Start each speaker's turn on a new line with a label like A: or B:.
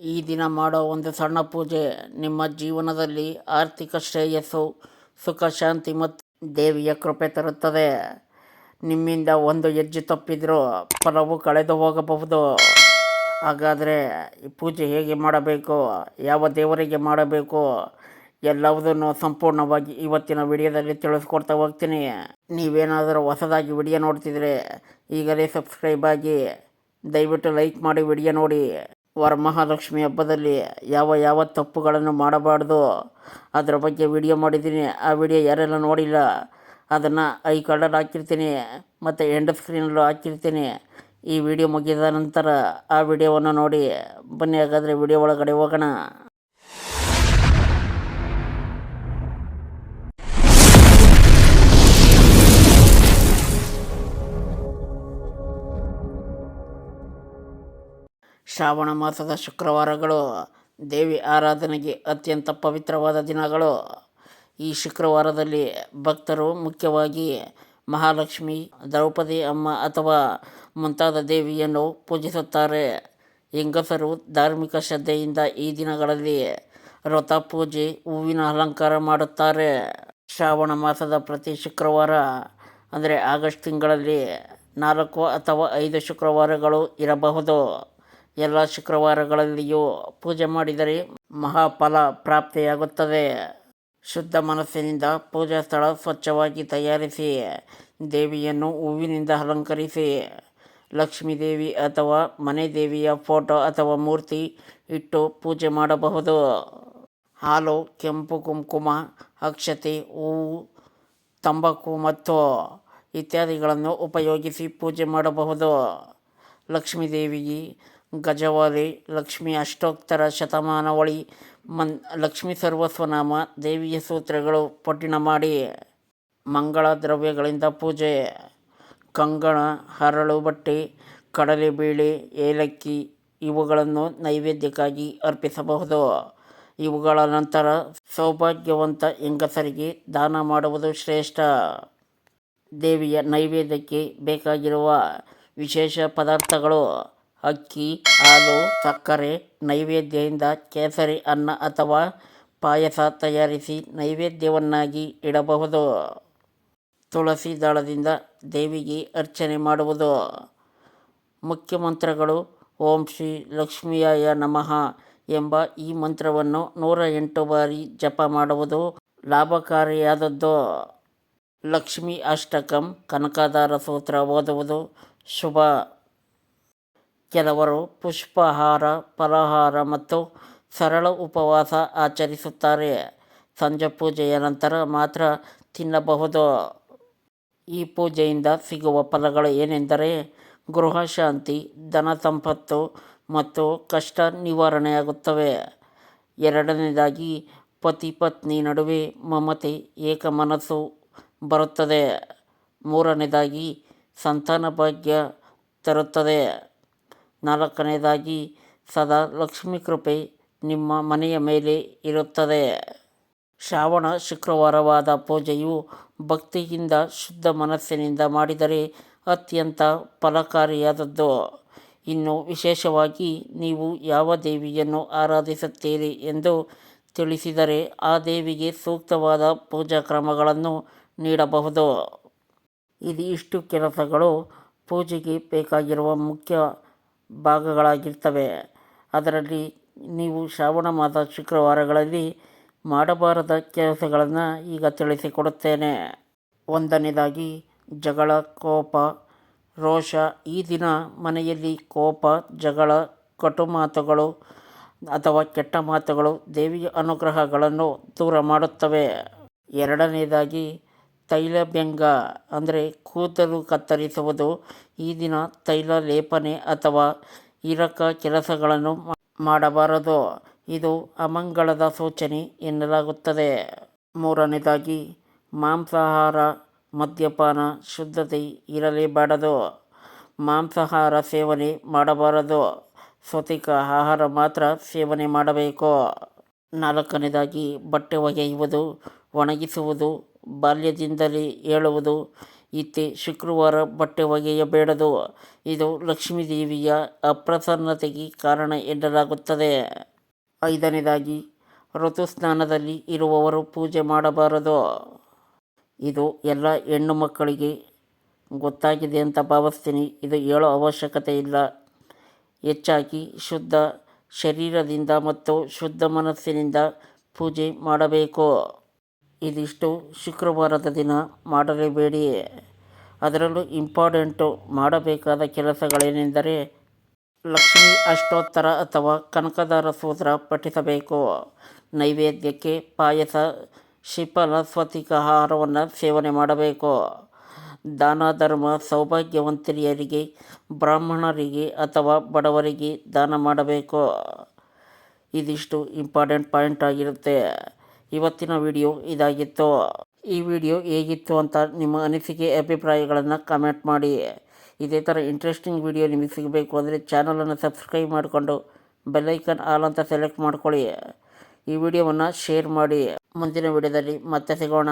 A: ಈ ದಿನ ಮಾಡೋ ಒಂದು ಸಣ್ಣ ಪೂಜೆ ನಿಮ್ಮ ಜೀವನದಲ್ಲಿ ಆರ್ಥಿಕ ಶ್ರೇಯಸ್ಸು, ಸುಖ, ಶಾಂತಿ ಮತ್ತು ದೇವಿಯ ಕೃಪೆ ತರುತ್ತದೆ. ನಿಮ್ಮಿಂದ ಒಂದು ಹೆಜ್ಜೆ ತಪ್ಪಿದರೂ ಫಲವು ಕಳೆದು ಹೋಗಬಹುದು. ಹಾಗಾದರೆ ಈ ಪೂಜೆ ಹೇಗೆ ಮಾಡಬೇಕು, ಯಾವ ದೇವರಿಗೆ ಮಾಡಬೇಕು, ಎಲ್ಲವುದನ್ನು ಸಂಪೂರ್ಣವಾಗಿ ಇವತ್ತಿನ ವಿಡಿಯೋದಲ್ಲಿ ತಿಳಿಸ್ಕೊಡ್ತಾ ಹೋಗ್ತೀನಿ. ನೀವೇನಾದರೂ ಹೊಸದಾಗಿ ವಿಡಿಯೋ ನೋಡ್ತಿದ್ರೆ ಈಗಲೇ ಸಬ್ಸ್ಕ್ರೈಬ್ ಆಗಿ ದಯವಿಟ್ಟು ಲೈಕ್ ಮಾಡಿ ವಿಡಿಯೋ ನೋಡಿ. ವರಮಹಾಲಕ್ಷ್ಮಿ ಹಬ್ಬದಲ್ಲಿ ಯಾವ ಯಾವ ತಪ್ಪುಗಳನ್ನು ಮಾಡಬಾರ್ದು, ಅದರ ಬಗ್ಗೆ ವಿಡಿಯೋ ಮಾಡಿದ್ದೀನಿ. ಆ ವಿಡಿಯೋ ಯಾರೆಲ್ಲ ನೋಡಿಲ್ಲ, ಅದನ್ನು ಐ ಕಾರ್ಡಲ್ಲಿ ಹಾಕಿರ್ತೀನಿ ಮತ್ತು ಎಂಡ್ ಸ್ಕ್ರೀನಲ್ಲೂ ಹಾಕಿರ್ತೀನಿ. ಈ ವಿಡಿಯೋ ಮುಗಿದ ನಂತರ ಆ ವಿಡಿಯೋವನ್ನು ನೋಡಿ, ಬನ್ನಿ ಹಾಗಾದರೆ ವಿಡಿಯೋ ಒಳಗಡೆ ಹೋಗೋಣ. ಶ್ರಾವಣ ಮಾಸದ ಶುಕ್ರವಾರಗಳು, ದೇವಿ ಆರಾಧನೆಗೆ ಅತ್ಯಂತ ಪವಿತ್ರವಾದ ದಿನಗಳು. ಈ ಶುಕ್ರವಾರದಲ್ಲಿ ಭಕ್ತರು ಮುಖ್ಯವಾಗಿ ಮಹಾಲಕ್ಷ್ಮಿ, ದ್ರೌಪದಿ ಅಮ್ಮ ಅಥವಾ ಮುಂತಾದ ದೇವಿಯನ್ನು ಪೂಜಿಸುತ್ತಾರೆ. ಹೆಂಗಸರು ಧಾರ್ಮಿಕ ಶ್ರದ್ಧೆಯಿಂದ ಈ ದಿನಗಳಲ್ಲಿ ವ್ರತ ಪೂಜೆ, ಹೂವಿನ ಅಲಂಕಾರ ಮಾಡುತ್ತಾರೆ. ಶ್ರಾವಣ ಮಾಸದ ಪ್ರತಿ ಶುಕ್ರವಾರ, ಅಂದರೆ ಆಗಸ್ಟ್ ತಿಂಗಳಲ್ಲಿ ನಾಲ್ಕು ಅಥವಾ ಐದು ಶುಕ್ರವಾರಗಳು ಇರಬಹುದು. ಎಲ್ಲ ಶುಕ್ರವಾರಗಳಲ್ಲಿಯೂ ಪೂಜೆ ಮಾಡಿದರೆ ಮಹಾಫಲ ಪ್ರಾಪ್ತಿಯಾಗುತ್ತದೆ. ಶುದ್ಧ ಮನಸ್ಸಿನಿಂದ ಪೂಜಾ ಸ್ಥಳ ಸ್ವಚ್ಛವಾಗಿ ತಯಾರಿಸಿ, ದೇವಿಯನ್ನು ಹೂವಿನಿಂದ ಅಲಂಕರಿಸಿ, ಲಕ್ಷ್ಮೀ ದೇವಿ ಅಥವಾ ಮನೆ ದೇವಿಯ ಫೋಟೋ ಅಥವಾ ಮೂರ್ತಿ ಇಟ್ಟು ಪೂಜೆ ಮಾಡಬಹುದು. ಹಾಲು, ಕೆಂಪು ಕುಂಕುಮ, ಅಕ್ಷತೆ, ಹೂವು, ತಂಬಾಕು ಮತ್ತು ಇತ್ಯಾದಿಗಳನ್ನು ಉಪಯೋಗಿಸಿ ಪೂಜೆ ಮಾಡಬಹುದು. ಲಕ್ಷ್ಮೀ ದೇವಿಗೆ ಗಜವಾಲಿ ಲಕ್ಷ್ಮಿ ಅಷ್ಟೋತ್ತರ ಶತಮಾನವಳಿ, ಮನ್, ಲಕ್ಷ್ಮೀ ಸರ್ವಸ್ವನಾಮ, ದೇವಿಯ ಸೂತ್ರಗಳು ಪಠಣ ಮಾಡಿ ಮಂಗಳ ದ್ರವ್ಯಗಳಿಂದ ಪೂಜೆ. ಕಂಗಣ, ಹರಳು ಬಟ್ಟೆ ಕಡಲೆಬೇಳೆ ಏಲಕ್ಕಿ ಇವುಗಳನ್ನು ನೈವೇದ್ಯಕ್ಕಾಗಿ ಅರ್ಪಿಸಬಹುದು. ಇವುಗಳ ನಂತರ ಸೌಭಾಗ್ಯವಂತ ಹೆಂಗಸರಿಗೆ ದಾನ ಮಾಡುವುದು ಶ್ರೇಷ್ಠ. ದೇವಿಯ ನೈವೇದ್ಯಕ್ಕೆ ಬೇಕಾಗಿರುವ ವಿಶೇಷ ಪದಾರ್ಥಗಳು ಅಕ್ಕಿ, ಹಾಲು, ಸಕ್ಕರೆ, ನೈವೇದ್ಯದಿಂದ ಕೇಸರಿ ಅನ್ನ ಅಥವಾ ಪಾಯಸ ತಯಾರಿಸಿ ನೈವೇದ್ಯವನ್ನಾಗಿ ಇಡಬಹುದು. ತುಳಸಿ ದಳದಿಂದ ದೇವಿಗೆ ಅರ್ಚನೆ ಮಾಡುವುದು. ಮುಖ್ಯಮಂತ್ರಗಳು, ಓಂ ಶ್ರೀ ಲಕ್ಷ್ಮಿಯಾಯ ನಮಃ ಎಂಬ ಈ ಮಂತ್ರವನ್ನು ನೂರ ಎಂಟು ಬಾರಿ ಜಪ ಮಾಡುವುದು ಲಾಭಕಾರಿಯಾದದ್ದು. ಲಕ್ಷ್ಮಿ ಅಷ್ಟಕಂ ಕನಕದಾರ ಸೂತ್ರ ಓದುವುದು ಶುಭ. ಕೆಲವರು ಪುಷ್ಪಹಾರ, ಫಲಹಾರ ಮತ್ತು ಸರಳ ಉಪವಾಸ ಆಚರಿಸುತ್ತಾರೆ. ಸಂಜೆ ಪೂಜೆಯ ನಂತರ ಮಾತ್ರ ತಿನ್ನಬಹುದು. ಈ ಪೂಜೆಯಿಂದ ಸಿಗುವ ಫಲಗಳು ಏನೆಂದರೆ ಗೃಹ ಶಾಂತಿ, ಧನ ಸಂಪತ್ತು ಮತ್ತು ಕಷ್ಟ ನಿವಾರಣೆಯಾಗುತ್ತವೆ. ಎರಡನೇದಾಗಿ, ಪತಿ ಪತ್ನಿ ನಡುವೆ ಮಮತೆ, ಏಕ ಮನಸ್ಸು ಬರುತ್ತದೆ. ಮೂರನೇದಾಗಿ, ಸಂತಾನ ಭಾಗ್ಯ ತರುತ್ತದೆ. ನಾಲ್ಕನೇದಾಗಿ, ಸದಾ ಲಕ್ಷ್ಮೀ ಕೃಪೆ ನಿಮ್ಮ ಮನೆಯ ಮೇಲೆ ಇರುತ್ತದೆ. ಶ್ರಾವಣ ಶುಕ್ರವಾರವಾದ ಪೂಜೆಯು ಭಕ್ತಿಯಿಂದ ಶುದ್ಧ ಮನಸ್ಸಿನಿಂದ ಮಾಡಿದರೆ ಅತ್ಯಂತ ಫಲಕಾರಿಯಾದದ್ದು. ಇನ್ನು ವಿಶೇಷವಾಗಿ, ನೀವು ಯಾವ ದೇವಿಯನ್ನು ಆರಾಧಿಸುತ್ತೀರಿ ಎಂದು ತಿಳಿಸಿದರೆ ಆ ದೇವಿಗೆ ಸೂಕ್ತವಾದ ಪೂಜಾ ಕ್ರಮಗಳನ್ನು ನೀಡಬಹುದು. ಇದು ಇಷ್ಟು ಕೆಲಸಗಳು ಪೂಜೆಗೆ ಬೇಕಾಗಿರುವ ಮುಖ್ಯ ಭಾಗಗಳಾಗಿರ್ತವೆ. ಅದರಲ್ಲಿ ನೀವು ಶ್ರಾವಣ ಮಾಸ ಶುಕ್ರವಾರಗಳಲ್ಲಿ ಮಾಡಬಾರದ ಕೆಲಸಗಳನ್ನು ಈಗ ತಿಳಿಸಿಕೊಡುತ್ತೇನೆ. ಒಂದನೇದಾಗಿ ಜಗಳ, ಕೋಪ, ರೋಷ. ಈ ದಿನ ಮನೆಯಲ್ಲಿ ಕೋಪ, ಜಗಳ, ಕಟು ಮಾತುಗಳು ಅಥವಾ ಕೆಟ್ಟ ಮಾತುಗಳು ದೇವಿಯ ಅನುಗ್ರಹಗಳನ್ನು ದೂರ ಮಾಡುತ್ತವೆ. ಎರಡನೇದಾಗಿ ತೈಲಭ್ಯಂಗ ಅಂದರೆ ಕೂದಲು ಕತ್ತರಿಸುವುದು, ಈ ದಿನ ತೈಲ ಲೇಪನೆ ಅಥವಾ ಇರಕ ಕೆಲಸಗಳನ್ನು ಮಾಡಬಾರದು. ಇದು ಅಮಂಗಳದ ಸೂಚನೆ ಎನ್ನಲಾಗುತ್ತದೆ. ಮೂರನೇದಾಗಿ, ಮಾಂಸಾಹಾರ ಮದ್ಯಪಾನ ಶುದ್ಧತೆ ಇರಲೇಬಾರದು. ಮಾಂಸಾಹಾರ ಸೇವನೆ ಮಾಡಬಾರದು. ಸ್ವತಿಕ ಆಹಾರ ಮಾತ್ರ ಸೇವನೆ ಮಾಡಬೇಕು. ನಾಲ್ಕನೇದಾಗಿ, ಬಟ್ಟೆ ಒಗೆಯುವುದು, ಒಣಗಿಸುವುದು ಬಾಲ್ಯದಿಂದಲೇ ಹೇಳುವುದು. ಇತ್ತೆ ಶುಕ್ರವಾರ ಬಟ್ಟೆ ಒಗೆಯಬೇಡದು ಇದು ಲಕ್ಷ್ಮೀದೇವಿಯ ಅಪ್ರಸನ್ನತೆಗೆ ಕಾರಣ ಎನ್ನಲಾಗುತ್ತದೆ. ಐದನೇದಾಗಿ, ಋತುಸ್ನಾನದಲ್ಲಿ ಇರುವವರು ಪೂಜೆ ಮಾಡಬಾರದು. ಇದು ಎಲ್ಲ ಹೆಣ್ಣು ಮಕ್ಕಳಿಗೆ ಗೊತ್ತಾಗಿದೆ ಅಂತ ಭಾವಿಸ್ತೀನಿ. ಇದು ಹೇಳೋ ಅವಶ್ಯಕತೆ ಇಲ್ಲ. ಹೆಚ್ಚಾಗಿ ಶುದ್ಧ ಶರೀರದಿಂದ ಮತ್ತು ಶುದ್ಧ ಮನಸ್ಸಿನಿಂದ ಪೂಜೆ ಮಾಡಬೇಕು. ಇದಿಷ್ಟು ಶುಕ್ರವಾರದ ದಿನ ಮಾಡಲೇಬೇಡಿ. ಅದರಲ್ಲೂ ಇಂಪಾರ್ಟೆಂಟು ಮಾಡಬೇಕಾದ ಕೆಲಸಗಳೇನೆಂದರೆ ಲಕ್ಷ್ಮಿ ಅಷ್ಟೋತ್ತರ ಅಥವಾ ಕನಕದಾರ ಸೂತ್ರ ಪಠಿಸಬೇಕು. ನೈವೇದ್ಯಕ್ಕೆ ಪಾಯಸ, ಶಿಫಲ ಸ್ವತಿಕ ಆಹಾರವನ್ನು ಸೇವನೆ ಮಾಡಬೇಕು. ದಾನ, ಧರ್ಮ, ಸೌಭಾಗ್ಯವಂತರಿಯರಿಗೆ, ಬ್ರಾಹ್ಮಣರಿಗೆ ಅಥವಾ ಬಡವರಿಗೆ ದಾನ ಮಾಡಬೇಕು. ಇದಿಷ್ಟು ಇಂಪಾರ್ಟೆಂಟ್ ಪಾಯಿಂಟ್ ಆಗಿರುತ್ತೆ. ಇವತ್ತಿನ ವಿಡಿಯೋ ಇದಾಗಿತ್ತು. ಈ ವಿಡಿಯೋ ಹೇಗಿತ್ತು ಅಂತ ನಿಮ್ಮ ಅನಿಸಿಕೆ, ಅಭಿಪ್ರಾಯಗಳನ್ನು ಕಮೆಂಟ್ ಮಾಡಿ. ಇದೇ ಥರ ಇಂಟ್ರೆಸ್ಟಿಂಗ್ ವಿಡಿಯೋ ನಿಮಗೆ ಸಿಗಬೇಕು ಅಂದರೆ ಚಾನಲನ್ನು ಸಬ್ಸ್ಕ್ರೈಬ್ ಮಾಡಿಕೊಂಡು ಬೆಲ್ಲೈಕನ್ ಆಲ್ ಅಂತ ಸೆಲೆಕ್ಟ್ ಮಾಡ್ಕೊಳ್ಳಿ. ಈ ವಿಡಿಯೋವನ್ನು ಶೇರ್ ಮಾಡಿ. ಮುಂದಿನ ವಿಡಿಯೋದಲ್ಲಿ ಮತ್ತೆ ಸಿಗೋಣ.